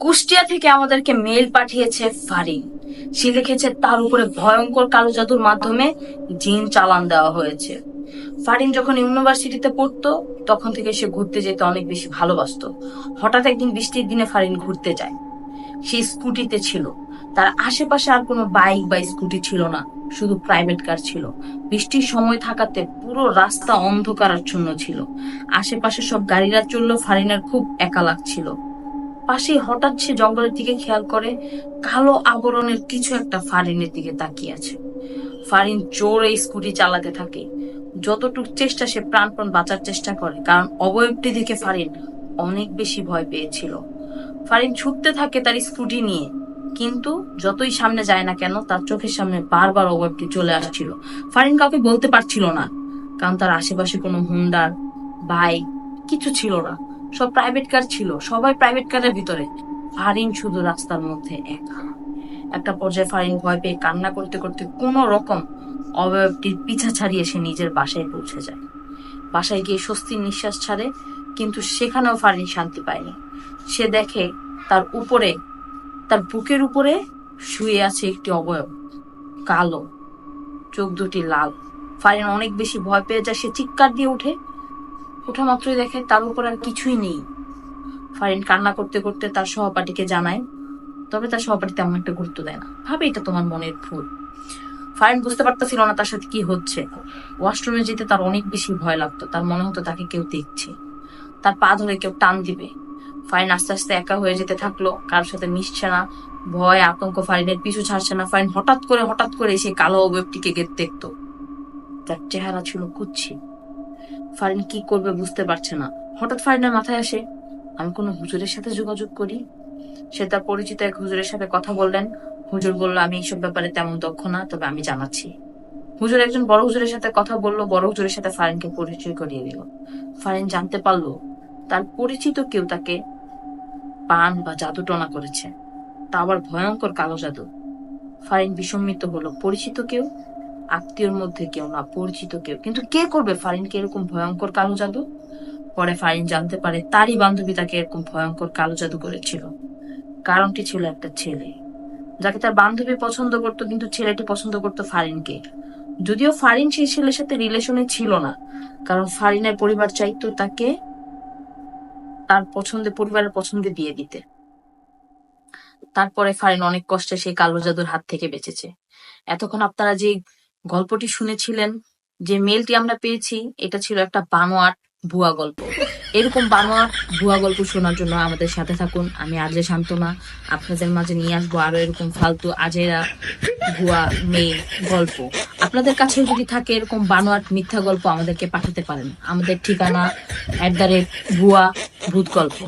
কুষ্টিয়া থেকে আমাদেরকে মেল পাঠিয়েছে ফারিন। সে লিখেছে, তার উপরে ভয়ঙ্কর কালো জাদুর মাধ্যমে জিন চালান দেওয়া হয়েছে। ফারিন যখন ইউনিভার্সিটিতে পড়তো, তখন থেকে সে ঘুরতে যেতে অনেক বেশি ভালোবাসতো। হঠাৎ একদিন বৃষ্টির দিনে ফারিন ঘুরতে যায়। সে স্কুটিতে ছিল। তার আশেপাশে আর কোনো বাইক বা স্কুটি ছিল না, শুধু প্রাইভেট কার ছিল। বৃষ্টির সময় থাকাতে পুরো রাস্তা অন্ধকারাচ্ছন্ন ছিল। আশেপাশে সব গাড়িরা চললেও ফারিনার খুব একা লাগছিল। পাশে হঠাৎ সে জঙ্গলের দিকে খেয়াল করে, কালো আবরণের কিছু একটা ফারিনের দিকে তাকিয়ে আছে। ফারিন জোরে স্কুটি চালাতে থাকে। যতটুক চেষ্টা সে প্রাণপণ বাঁচার চেষ্টা করে, কারণ অবয়বটি দেখে ফারিন অনেক বেশি ভয় পেয়েছিল। ফারিন ছুটতে থাকে তার স্কুটি নিয়ে, কিন্তু যতই সামনে যায় না কেন, তার চোখের সামনে বারবার অবয়বটি চলে আসছিল। ফারিন কাউকে বলতে পারছিল না, কারণ তার আশেপাশে কোনো হুন্ডার, বাইক, কিছু ছিল না। সব প্রাইভেট কার ছিল, সবাই প্রাইভেট কারের ভিতরে। ফারিন শুধু রাস্তার মধ্যে একা। একটা পর্যায়ে ফারিন ভয় পেয়ে কান্না করতে করতে কোনো রকম অবয়বটির পিছা ছাড়িয়ে সে নিজের বাসায় পৌঁছে যায়। বাসায় গিয়ে স্বস্তির নিঃশ্বাস ছাড়ে, কিন্তু সেখানেও ফারিন শান্তি পায়নি। সে দেখে তার উপরে, তার বুকের উপরে শুয়ে আছে একটি অবয়ব, কালো, চোখ দুটি লাল। ফারিন অনেক বেশি ভয় পেয়ে যায়, সে চিৎকার দিয়ে উঠে ওঠা মাত্রই দেখে তার উপর আর কিছুই নেই। ফারিন কান্না করতে করতে তার সহপাঠীকে জানায়, তবে তার সহপাঠী তেমন একটা গুরুত্ব দেয় না। ভাবে, এটা তোমার মনের ভুল। ফারিন বুঝতে পারতেছিল না তার সাথে কি হচ্ছে। ওয়াশরুমে যেতে তার অনেক বেশি ভয় লাগতো, তার মনে হতো তাকে কেউ দেখছে। তার পা ধরে কেউ টান দিবে। ফারিন আস্তে আস্তে একা হয়ে যেতে থাকল, কারোর সাথে মিশছে না, ভয়, আতঙ্ক ফারিনের পিছু ছাড়ছে না। ফারিন হঠাৎ করে হঠাৎ করে সেই কালো অবয়বটিকে গে- দেখতো। তার চেহারা ছিল কুচ্ছি ফারিন কি করবে বুঝতে পারছে না। হঠাৎ ফারিনের মাথায় আসে, আমি কোনো হুজুরের সাথে যোগাযোগ করি? সে তার পরিচিত এক হুজুরের সাথে কথা বললেন। হুজুর বলল, আমি এইসব ব্যাপারে তেমন দক্ষ না, তবে আমি জানাচ্ছি। হুজুর একজন বড় হুজুরের সাথে কথা বলল, বড় হুজুরের সাথে ফারিনকে পরিচয় করিয়ে দিল। ফারিন জানতে পারল, তার পরিচিত কেউ তাকে পান বা জাদু টনা করেছে। তা আবার ভয়ঙ্কর কালো জাদু। ফারিন বিসম্মিত হলো, পরিচিত কেউ? আত্মীয়র মধ্যে কেউ না, পরিচিত কেউ। কিন্তু কে করবে ফারিনকে এরকম ভয়ঙ্কর কালো জাদু? পরে ফারিন জানতে পারে তারই বান্ধবী তাকে এরকম ভয়ঙ্কর কালো জাদু করেছিল। কারণটি ছিল একটা ছেলে। যাকে তার বান্ধবী পছন্দ করতো, কিন্তু ছেলেটি পছন্দ করতো ফারিনকে। যদিও ফারিন সেই ছেলের সাথে রিলেশনে ছিল না, কারণ ফারিনের পরিবার চাইতো তাকে তার পছন্দে পরিবারের পছন্দে বিয়ে দিতে। তারপরে ফারিন অনেক কষ্টে সেই কালো জাদুর হাত থেকে বেঁচেছে। এতক্ষণ আপনারা যে গল্পটি শুনেছিলেন যে মেলটি আমরা পেয়েছি, এটা ছিল একটা বানোয়াট ভুয়া গল্প। এরকম বানোয়াট ভুয়া গল্প শোনার জন্য আমাদের সাথে থাকুন। আমি আজে শান্তনা, আপনাদের মাঝে নিয়ে আসব আরও এরকম ফালতু আজেরা ভুয়া মেয়ে গল্প। আপনাদের কাছে যদি থাকে এরকম বানোয়াট মিথ্যা গল্প, আমাদেরকে পাঠাতে পারেন। আমাদের ঠিকানা অ্যাট দ্য রেট ভুয়া ভূত গল্প।